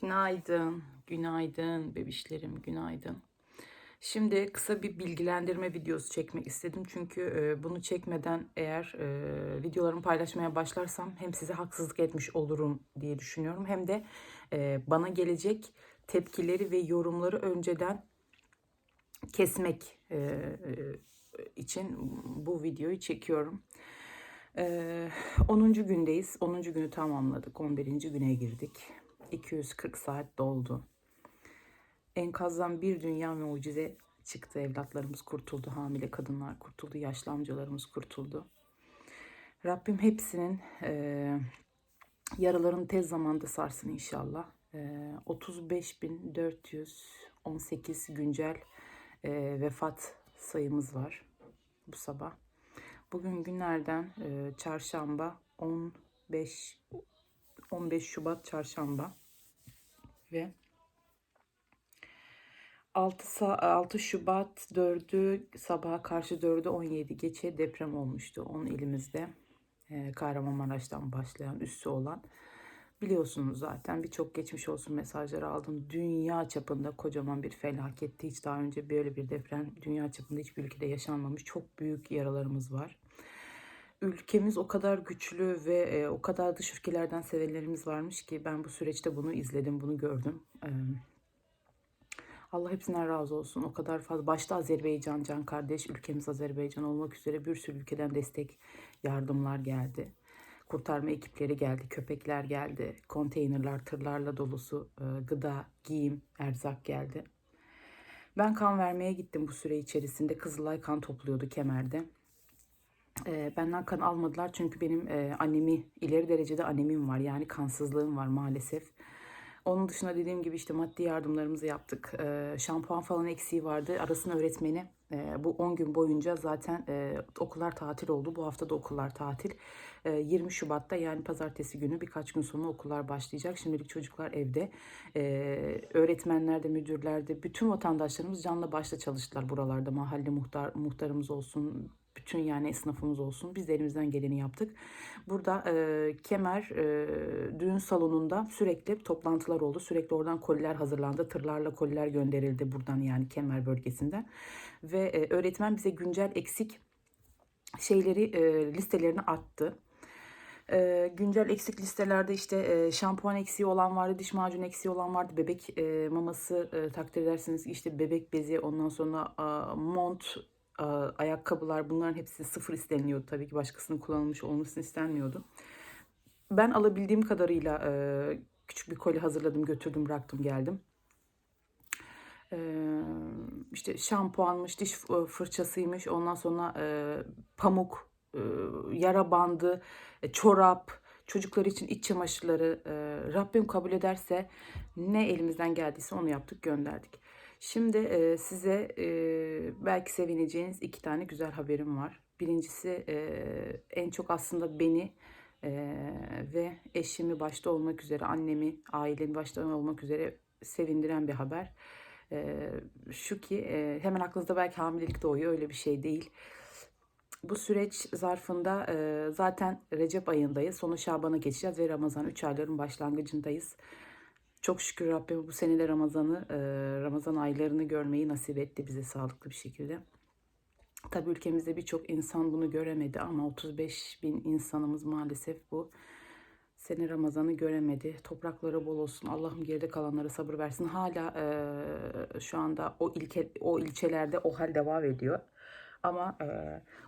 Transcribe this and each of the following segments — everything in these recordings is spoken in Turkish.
Günaydın, günaydın bebişlerim, günaydın. Şimdi kısa bir bilgilendirme videosu çekmek istedim. Çünkü e, bunu çekmeden eğer e, videolarımı paylaşmaya başlarsam hem size haksızlık etmiş olurum diye düşünüyorum. Hem de e, bana gelecek tepkileri ve yorumları önceden kesmek için bu videoyu çekiyorum. Ee, 10. gündeyiz. 10. günü tamamladık. 11. güne girdik. 240 saat doldu. Enkazdan bir dünya mucize çıktı. Evlatlarımız kurtuldu. Hamile kadınlar kurtuldu. Yaşlı amcalarımız kurtuldu. Rabbim hepsinin e, yaralarını tez zamanda sarsın inşallah. E, 35.418 güncel e, vefat sayımız var bu sabah. Bugün günlerden e, çarşamba 15 15 Şubat çarşamba ve 6, sa- 6 Şubat 4'ü sabaha karşı 4'ü 17 geçe deprem olmuştu. 10 ilimizde e, Kahramanmaraş'tan başlayan üssü olan biliyorsunuz zaten birçok geçmiş olsun mesajları aldım. Dünya çapında kocaman bir felaketti. Hiç daha önce böyle bir deprem dünya çapında hiçbir ülkede yaşanmamış. Çok büyük yaralarımız var. Ülkemiz o kadar güçlü ve e, o kadar dış ülkelerden sevenlerimiz varmış ki ben bu süreçte bunu izledim, bunu gördüm. E, Allah hepsinden razı olsun. O kadar fazla. Başta Azerbaycan can kardeş, ülkemiz Azerbaycan olmak üzere bir sürü ülkeden destek yardımlar geldi. Kurtarma ekipleri geldi, köpekler geldi, konteynerler, tırlarla dolusu e, gıda, giyim, erzak geldi. Ben kan vermeye gittim bu süre içerisinde. Kızılay kan topluyordu Kemer'de. E, benden kan almadılar çünkü benim e, anemi ileri derecede anemim var. Yani kansızlığım var maalesef. Onun dışında dediğim gibi işte maddi yardımlarımızı yaptık. E, şampuan falan eksiği vardı. Arasın öğretmeni e, bu 10 gün boyunca zaten e, okullar tatil oldu. Bu hafta da okullar tatil. E, 20 Şubat'ta yani pazartesi günü birkaç gün sonra okullar başlayacak. Şimdilik çocuklar evde. E, öğretmenler de müdürler de bütün vatandaşlarımız canla başla çalıştılar buralarda. Mahalle muhtar, muhtarımız olsun, bütün yani esnafımız olsun. Biz de elimizden geleni yaptık. Burada e, Kemer e, düğün salonunda sürekli toplantılar oldu. Sürekli oradan koliler hazırlandı. Tırlarla koliler gönderildi buradan yani Kemer bölgesinden. Ve e, öğretmen bize güncel eksik şeyleri e, listelerini attı. E, güncel eksik listelerde işte e, şampuan eksiği olan vardı, diş macunu eksiği olan vardı, bebek e, maması e, takdir ederseniz işte bebek bezi, ondan sonra a, mont, ayakkabılar bunların hepsi sıfır isteniyordu tabii ki başkasının kullanılmış olmasını istenmiyordu. Ben alabildiğim kadarıyla e, küçük bir koli hazırladım, götürdüm, bıraktım, geldim. E, işte şampuanmış, diş e, fırçasıymış, ondan sonra pamuk, yara bandı, çorap, çocuklar için iç çamaşırları Rabbim kabul ederse ne elimizden geldiyse onu yaptık, gönderdik. Şimdi e, size e, belki sevineceğiniz iki tane güzel haberim var. Birincisi e, en çok aslında beni e, ve eşimi başta olmak üzere, annemi, ailemi başta olmak üzere sevindiren bir haber. E, şu ki e, hemen aklınızda belki hamilelik doğuyor öyle bir şey değil. Bu süreç zarfında e, zaten Recep ayındayız. Sonu Şaban'a geçeceğiz ve Ramazan 3 ayların başlangıcındayız. Çok şükür Rabbim bu sene Ramazan'ı, e, Ramazan aylarını görmeyi nasip etti bize sağlıklı bir şekilde. Tabii ülkemizde birçok insan bunu göremedi ama 35 bin insanımız maalesef bu sene Ramazan'ı göremedi. Toprakları bol olsun. Allah'ım geride kalanlara sabır versin. Hala e, şu anda o ilke, o ilçelerde o hal devam ediyor. Ama e,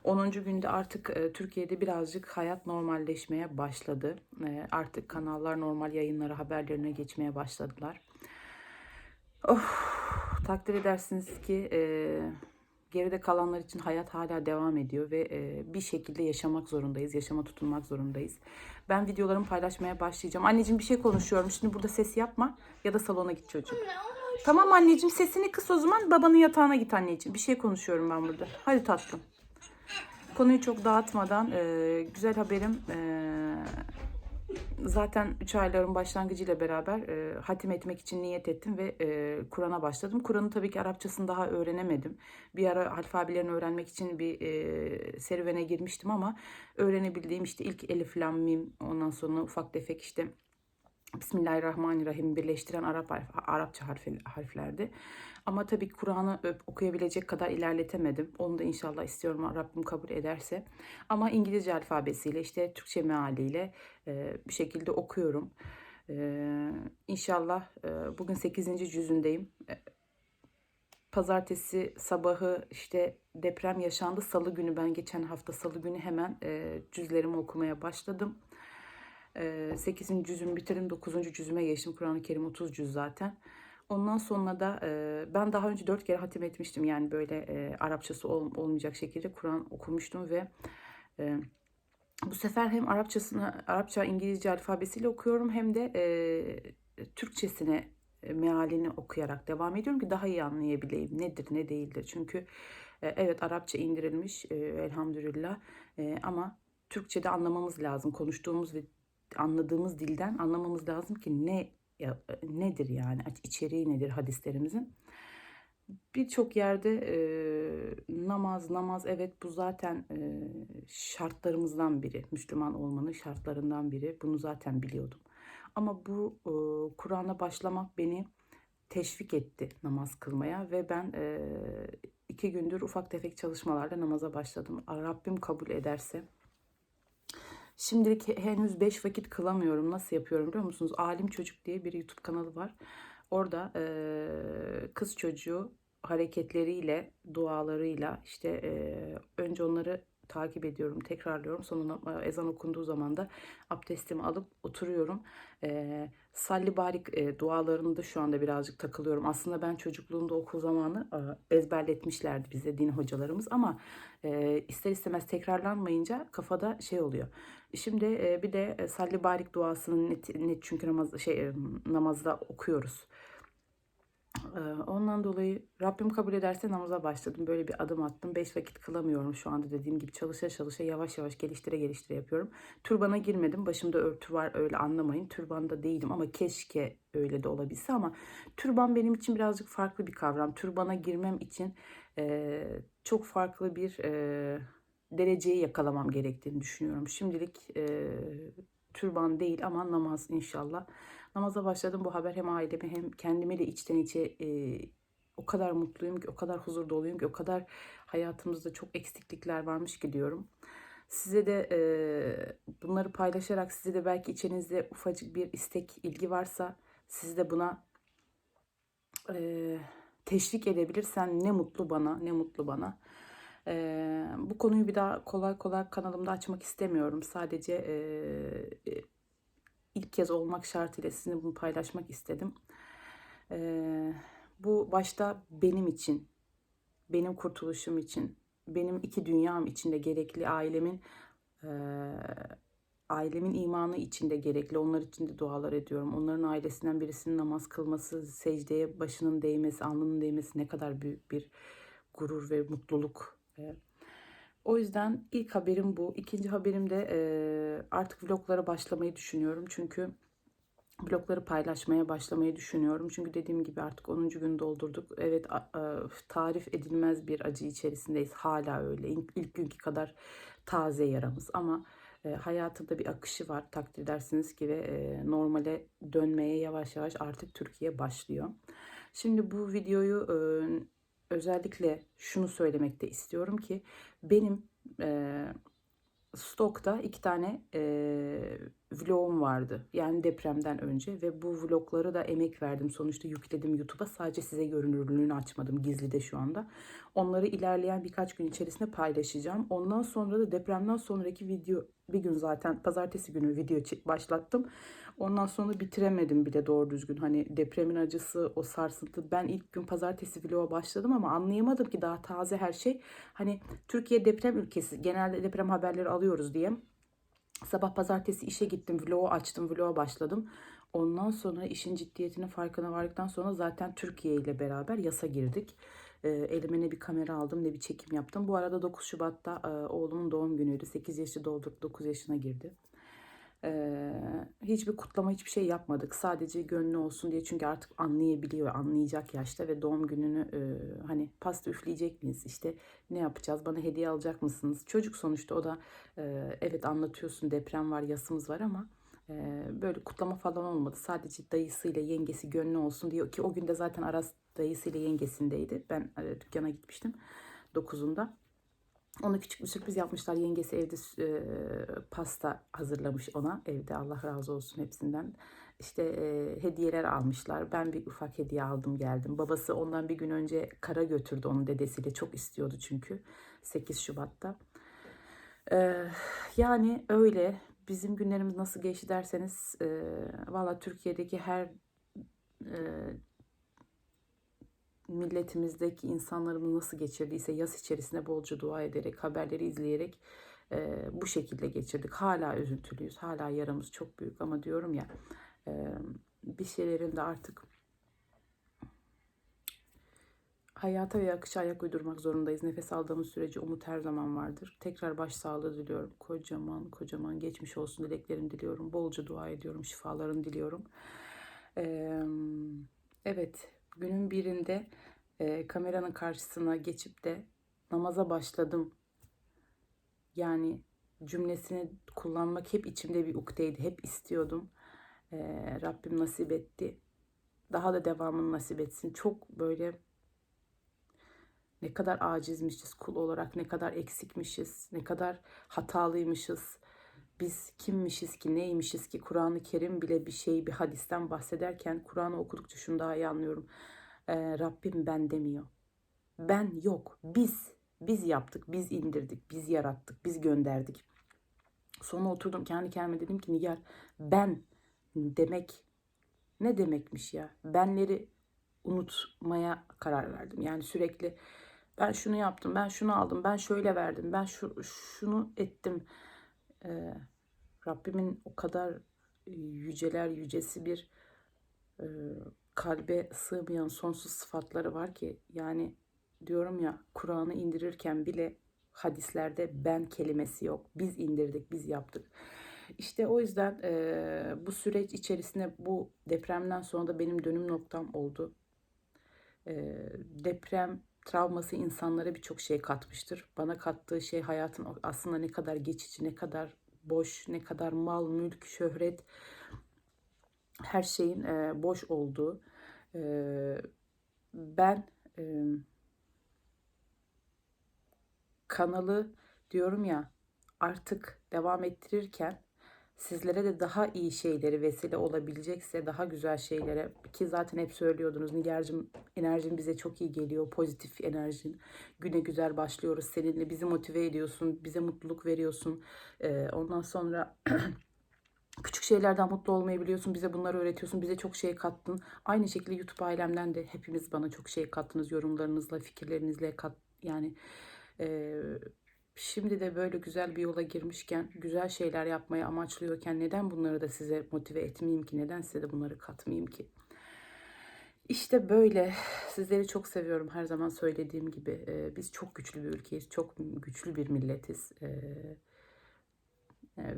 10. günde artık e, Türkiye'de birazcık hayat normalleşmeye başladı. E, artık kanallar normal yayınlara, haberlerine geçmeye başladılar. Oh, takdir edersiniz ki e, geride kalanlar için hayat hala devam ediyor ve e, bir şekilde yaşamak zorundayız, yaşama tutunmak zorundayız. Ben videolarımı paylaşmaya başlayacağım. Anneciğim bir şey konuşuyorum. Şimdi burada ses yapma ya da salona git çocuğum. Tamam anneciğim sesini kıs o zaman babanın yatağına git anneciğim. Bir şey konuşuyorum ben burada. Hadi tatlım. Konuyu çok dağıtmadan e, güzel haberim e, zaten 3 ayların başlangıcıyla beraber e, hatim etmek için niyet ettim ve e, Kur'an'a başladım. Kur'an'ı tabii ki Arapçasını daha öğrenemedim. Bir ara alfabelerini öğrenmek için bir e, serüvene girmiştim ama öğrenebildiğim işte ilk elif, lam, mim ondan sonra ufak tefek işte Bismillahirrahmanirrahim birleştiren Arap Arapça harfi, harflerdi. Ama tabii Kur'an'ı okuyabilecek kadar ilerletemedim. Onu da inşallah istiyorum Rabbim kabul ederse. Ama İngilizce alfabesiyle işte Türkçe mealiyle e, bir şekilde okuyorum. E, inşallah e, bugün 8. cüzündeyim. E, Pazartesi sabahı işte deprem yaşandı. Salı günü ben geçen hafta salı günü hemen e, cüzlerimi okumaya başladım. E, 8. cüzümü bitirdim. 9. cüzüme geçtim. Kur'an-ı Kerim 30 cüz zaten. Ondan sonra da e, ben daha önce 4 kere hatim etmiştim. Yani böyle e, Arapçası ol, olmayacak şekilde Kur'an okumuştum ve e, bu sefer hem Arapçasını, Arapça İngilizce alfabesiyle okuyorum hem de e, Türkçesine e, mealini okuyarak devam ediyorum ki daha iyi anlayabileyim nedir ne değildir. Çünkü e, evet Arapça indirilmiş e, elhamdülillah E, ama Türkçe'de anlamamız lazım. Konuştuğumuz ve anladığımız dilden anlamamız lazım ki ne nedir yani içeriği nedir hadislerimizin. Birçok yerde e, namaz namaz evet bu zaten e, şartlarımızdan biri. Müslüman olmanın şartlarından biri. Bunu zaten biliyordum. Ama bu e, Kur'an'a başlamak beni teşvik etti namaz kılmaya ve ben e, iki gündür ufak tefek çalışmalarla namaza başladım. Rabbim kabul ederse. Şimdilik he- henüz beş vakit kılamıyorum. Nasıl yapıyorum biliyor musunuz? Alim Çocuk diye bir YouTube kanalı var. Orada e, kız çocuğu hareketleriyle, dualarıyla işte e, önce onları takip ediyorum, tekrarlıyorum. Sonra ezan okunduğu zaman da abdestimi alıp oturuyorum. E, Salli Barik e, dualarını da şu anda birazcık takılıyorum. Aslında ben çocukluğumda okul zamanı e, ezberletmişlerdi bize din hocalarımız ama e, ister istemez tekrarlanmayınca kafada şey oluyor. Şimdi e, bir de e, Salli Barik duasını net, net çünkü namaz şey e, namazda okuyoruz. Ee, Ondan dolayı Rabbim kabul ederse namaza başladım. Böyle bir adım attım. Beş vakit kılamıyorum şu anda dediğim gibi çalışa çalışa yavaş yavaş geliştire geliştire yapıyorum. Türbana girmedim. Başımda örtü var öyle anlamayın. Türbanda değilim ama keşke öyle de olabilse ama türban benim için birazcık farklı bir kavram. Türbana girmem için e, çok farklı bir e, dereceyi yakalamam gerektiğini düşünüyorum. Şimdilik e, türban değil ama namaz inşallah. Namaza başladım. Bu haber hem ailemi hem kendimi de içten içe e, o kadar mutluyum ki, o kadar huzur doluyum ki, o kadar hayatımızda çok eksiklikler varmış ki diyorum. Size de e, bunları paylaşarak size de belki içinizde ufacık bir istek, ilgi varsa siz de buna e, teşvik edebilirsen ne mutlu bana, ne mutlu bana. E, bu konuyu bir daha kolay kolay kanalımda açmak istemiyorum. Sadece e, e, ilk kez olmak şartıyla sizinle bunu paylaşmak istedim. Ee, bu başta benim için, benim kurtuluşum için, benim iki dünyam için de gerekli, ailemin e, ailemin imanı için de gerekli. Onlar için de dualar ediyorum. Onların ailesinden birisinin namaz kılması, secdeye başının değmesi, alnının değmesi ne kadar büyük bir gurur ve mutluluk. O yüzden ilk haberim bu. İkinci haberim de e, artık vloglara başlamayı düşünüyorum. Çünkü vlogları paylaşmaya başlamayı düşünüyorum. Çünkü dediğim gibi artık 10. gün doldurduk. Evet tarif edilmez bir acı içerisindeyiz. Hala öyle. İlk, günkü kadar taze yaramız ama e, hayatında bir akışı var. Takdir edersiniz ki ve e, normale dönmeye yavaş yavaş artık Türkiye başlıyor. Şimdi bu videoyu e, özellikle şunu söylemek de istiyorum ki benim e, stokta iki tane e, vlogum vardı. Yani depremden önce ve bu vlogları da emek verdim. Sonuçta yükledim YouTube'a. Sadece size görünürlüğünü açmadım gizli de şu anda. Onları ilerleyen birkaç gün içerisinde paylaşacağım. Ondan sonra da depremden sonraki video bir gün zaten pazartesi günü video başlattım. Ondan sonra bitiremedim bile doğru düzgün. Hani depremin acısı, o sarsıntı. Ben ilk gün pazartesi vloga başladım ama anlayamadım ki daha taze her şey. Hani Türkiye deprem ülkesi. Genelde deprem haberleri alıyoruz diye. Sabah pazartesi işe gittim, vlogu açtım, vloga başladım. Ondan sonra işin ciddiyetinin farkına vardıktan sonra zaten Türkiye ile beraber yasa girdik. E, elime ne bir kamera aldım ne bir çekim yaptım. Bu arada 9 Şubat'ta e, oğlumun doğum günüydü. 8 yaşı doldurdu, 9 yaşına girdi. Ee, hiçbir kutlama hiçbir şey yapmadık. Sadece gönlü olsun diye çünkü artık anlayabiliyor, anlayacak yaşta ve doğum gününü e, hani pasta üfleyecek miyiz? İşte ne yapacağız? Bana hediye alacak mısınız? Çocuk sonuçta o da e, evet anlatıyorsun deprem var, yasımız var ama böyle kutlama falan olmadı. Sadece dayısıyla yengesi gönlü olsun diyor ki o gün de zaten Aras dayısıyla yengesindeydi. Ben e, dükkana gitmiştim 9'unda. Ona küçük bir sürpriz yapmışlar. Yengesi evde e, pasta hazırlamış ona evde. Allah razı olsun hepsinden. İşte e, hediyeler almışlar. Ben bir ufak hediye aldım geldim. Babası ondan bir gün önce kara götürdü onun dedesiyle. Çok istiyordu çünkü 8 Şubat'ta. E, yani öyle. Bizim günlerimiz nasıl geçti derseniz e, valla Türkiye'deki her e, milletimizdeki insanlarımız nasıl geçirdiyse yaz içerisinde bolca dua ederek, haberleri izleyerek e, bu şekilde geçirdik. Hala üzüntülüyüz, hala yaramız çok büyük ama diyorum ya e, bir şeylerin de artık hayata ve akışa ayak uydurmak zorundayız. Nefes aldığımız sürece umut her zaman vardır. Tekrar başsağlığı diliyorum. Kocaman kocaman geçmiş olsun dileklerim diliyorum. Bolca dua ediyorum. Şifalarını diliyorum. Ee, evet günün birinde e, kameranın karşısına geçip de namaza başladım. Yani cümlesini kullanmak hep içimde bir ukteydi. Hep istiyordum. Ee, Rabbim nasip etti. Daha da devamını nasip etsin. Çok böyle ne kadar acizmişiz kul olarak, ne kadar eksikmişiz, ne kadar hatalıymışız. Biz kimmişiz ki, neymişiz ki Kur'an-ı Kerim bile bir şey, bir hadisten bahsederken Kur'an'ı okudukça şunu daha iyi anlıyorum. Ee, Rabbim ben demiyor. Ben yok, biz. Biz yaptık, biz indirdik, biz yarattık, biz gönderdik. Sonra oturdum kendi kendime dedim ki Nigar ben demek ne demekmiş ya? Benleri unutmaya karar verdim. Yani sürekli ben şunu yaptım, ben şunu aldım, ben şöyle verdim, ben şu, şunu ettim. Ee, Rabbimin o kadar yüceler yücesi bir e, kalbe sığmayan sonsuz sıfatları var ki yani diyorum ya Kur'an'ı indirirken bile hadislerde ben kelimesi yok. Biz indirdik, biz yaptık. İşte o yüzden e, bu süreç içerisinde bu depremden sonra da benim dönüm noktam oldu. E, deprem travması insanlara birçok şey katmıştır. Bana kattığı şey hayatın aslında ne kadar geçici, ne kadar boş, ne kadar mal, mülk, şöhret, her şeyin e, boş olduğu. E, ben e, kanalı diyorum ya artık devam ettirirken sizlere de daha iyi şeyleri vesile olabilecekse daha güzel şeylere ki zaten hep söylüyordunuz Nigar'cığım enerjin bize çok iyi geliyor pozitif enerjin. Güne güzel başlıyoruz seninle bizi motive ediyorsun bize mutluluk veriyorsun. Ee, ondan sonra küçük şeylerden mutlu olmayı biliyorsun bize bunları öğretiyorsun bize çok şey kattın. Aynı şekilde YouTube ailemden de hepimiz bana çok şey kattınız yorumlarınızla fikirlerinizle kat yani e, Şimdi de böyle güzel bir yola girmişken, güzel şeyler yapmayı amaçlıyorken neden bunları da size motive etmeyeyim ki? Neden size de bunları katmayayım ki? İşte böyle. Sizleri çok seviyorum her zaman söylediğim gibi. Biz çok güçlü bir ülkeyiz. Çok güçlü bir milletiz. Ee,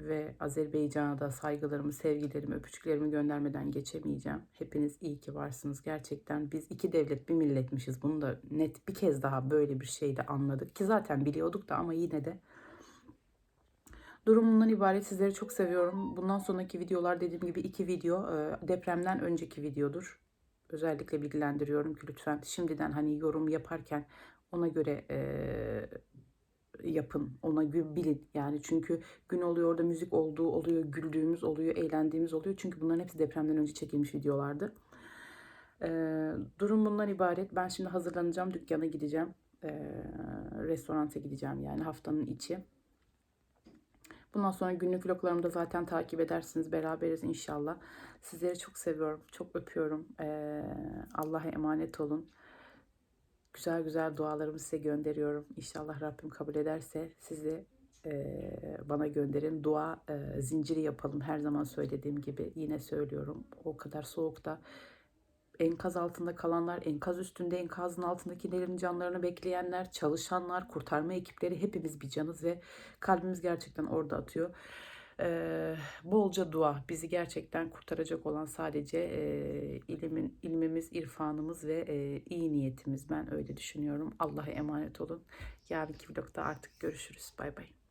ve Azerbaycan'a da saygılarımı, sevgilerimi, öpücüklerimi göndermeden geçemeyeceğim. Hepiniz iyi ki varsınız. Gerçekten biz iki devlet bir milletmişiz. Bunu da net bir kez daha böyle bir şeyde anladık. Ki zaten biliyorduk da ama yine de Durumundan ibaret. Sizleri çok seviyorum. Bundan sonraki videolar dediğim gibi iki video e, depremden önceki videodur. Özellikle bilgilendiriyorum ki lütfen şimdiden hani yorum yaparken ona göre e, yapın. Ona bilin. Yani çünkü gün oluyor orada müzik olduğu oluyor, güldüğümüz oluyor, eğlendiğimiz oluyor. Çünkü bunların hepsi depremden önce çekilmiş videolardı. Ee, durum bundan ibaret. Ben şimdi hazırlanacağım. Dükkana gideceğim. Ee, restoranta gideceğim yani haftanın içi. Bundan sonra günlük vloglarımı da zaten takip edersiniz. Beraberiz inşallah. Sizleri çok seviyorum. Çok öpüyorum. Ee, Allah'a emanet olun güzel güzel dualarımı size gönderiyorum. İnşallah Rabbim kabul ederse sizi e, bana gönderin. Dua e, zinciri yapalım. Her zaman söylediğim gibi yine söylüyorum. O kadar soğukta enkaz altında kalanlar, enkaz üstünde enkazın altındakilerin canlarını bekleyenler, çalışanlar, kurtarma ekipleri hepimiz bir canız ve kalbimiz gerçekten orada atıyor. Ee, bolca dua bizi gerçekten kurtaracak olan sadece e, ilimin, ilmimiz, irfanımız ve e, iyi niyetimiz. Ben öyle düşünüyorum. Allah'a emanet olun. Yarınki vlogda artık görüşürüz. Bay bay.